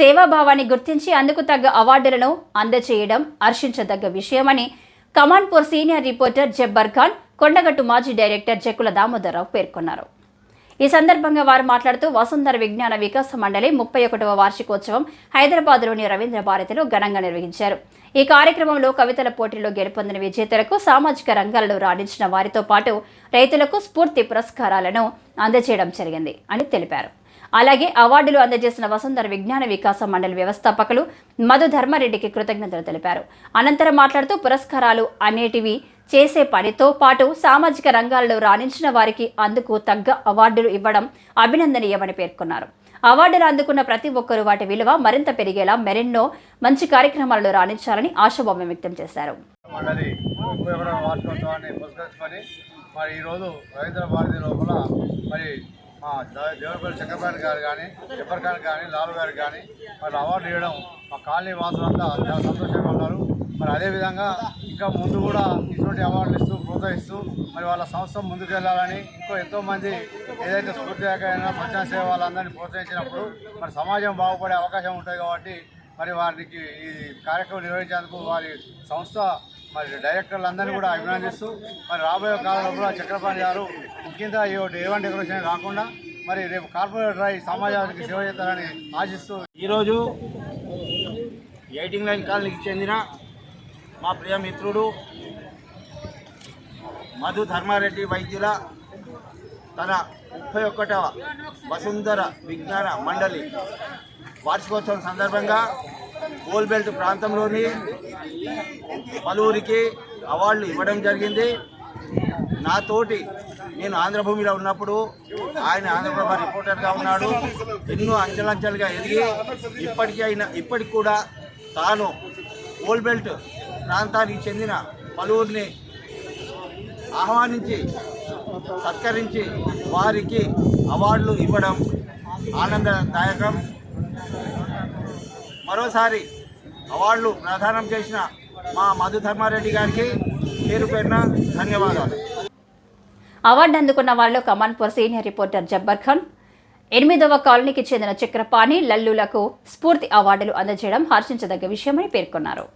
సేవాభావాన్ని గుర్తించి అందుకు తగ్గ అవార్డులను అందజేయడం హర్షించదగ్గ విషయమని కమాన్పూర్ సీనియర్ రిపోర్టర్ జబ్బర్ ఖాన్ కొండగట్టు మాజీ డైరెక్టర్ జకుల దామోదరరావు పేర్కొన్నారు. ఈ సందర్భంగా వారు మాట్లాడుతూ వసుంధర విజ్ఞాన వికాస మండలి ముప్పై ఒకటవ వార్షికోత్సవం హైదరాబాద్లోని రవీంద్ర భారతిలో ఘనంగా నిర్వహించారు. ఈ కార్యక్రమంలో కవితల పోటీలో గెలుపొందిన విజేతలకు సామాజిక రంగాల్లో రాణించిన వారితో పాటు రైతులకు స్ఫూర్తి పురస్కారాలను అందజేయడం జరిగింది అని తెలిపారు. అలాగే అవార్డులు అందజేసిన వసుంధర విజ్ఞాన వికాస మండలి వ్యవస్థాపకులు మధు ధర్మారెడ్డికి కృతజ్ఞతలు తెలిపారు. అనంతరం మాట్లాడుతూ పురస్కారాలు అనేటివి చేసే పనితో పాటు సామాజిక రంగాల్లో రాణించిన వారికి అందుకు తగ్గ అవార్డులు ఇవ్వడం అభినందనీయమని పేర్కొన్నారు. అవార్డులు అందుకున్న ప్రతి ఒక్కరూ వాటి విలువ మరింత పెరిగేలా మరెన్నో మంచి కార్యక్రమాలలో రాణించాలని ఆశాభావం వ్యక్తం చేశారు. మరి ఈరోజు రవీంద్ర భారతి లోపల మరి దేవరపల్లి చక్రపాణి గారు కానీ జబ్బర్ కానీ లాలు గారు కానీ మరి అవార్డు ఇవ్వడం మా కాలనీ వాసులంతా చాలా సంతోషంగా ఉన్నారు. మరి అదేవిధంగా ఇంకా ముందు కూడా ఇటువంటి అవార్డులు ఇస్తూ ప్రోత్సహిస్తూ మరి వాళ్ళ సంస్థ ముందుకు వెళ్ళాలని ఇంకో ఎంతోమంది ఏదైతే స్ఫూర్తిదాయకమైన ప్రజా సేవ వాళ్ళందరినీ ప్రోత్సహించినప్పుడు మరి సమాజం బాగుపడే అవకాశం ఉంటుంది కాబట్టి మరి వారికి ఈ కార్యక్రమం నిర్వహించేందుకు వారి సంస్థ మరి డైరెక్టర్లందరినీ కూడా అభినందిస్తూ మరి రాబోయే కాలంలో కూడా చక్రపాణి గారు ముఖ్యంగా ఈ ఏవన్ డెకరేషన్ కాకుండా మరి రేపు కార్పొరేటర్ అయి సమాజానికి సేవ చేస్తారని ఆశిస్తూ ఈరోజు ఎయిటింగ్ లైన్ కాలనీకి చెందిన మా ప్రియ మిత్రుడు మధు ధర్మారెడ్డి వైద్యుల తన ముప్పై ఒకటవ వసుంధర విజ్ఞాన మండలి వార్షికోత్సవం సందర్భంగా గోల్బెల్ట్ ప్రాంతంలోని పలువురికి అవార్డులు ఇవ్వడం జరిగింది. నాతోటి నేను ఆంధ్రభూమిలో ఉన్నప్పుడు ఆయన ఆంధ్రప్రభ రిపోర్టర్గా ఉన్నాడు. ఎన్నో అంచెలంచెలుగా ఎదిగి ఇప్పటికీ అయినా ఇప్పటికి కూడా తాను ఓల్బెల్ట్ ప్రాంతానికి చెందిన పలువురిని ఆహ్వానించి సత్కరించి వారికి అవార్డులు ఇవ్వడం ఆనందదాయకం. మరోసారి అవార్డులు ప్రదానం చేసిన మా మధు ధర్మారెడ్డి గారికి పేరు పేరున ధన్యవాదాలు. అవార్డు అందుకున్న వారిలో కమాన్పూర్ సీనియర్ రిపోర్టర్ జబ్బర్ ఖాన్ ఎనిమిదవ కాలనీకి చెందిన చక్రపాణి లల్లులకు స్ఫూర్తి అవార్డులు అందజేయడం హర్షించదగ్గ విషయమని పేర్కొన్నారు.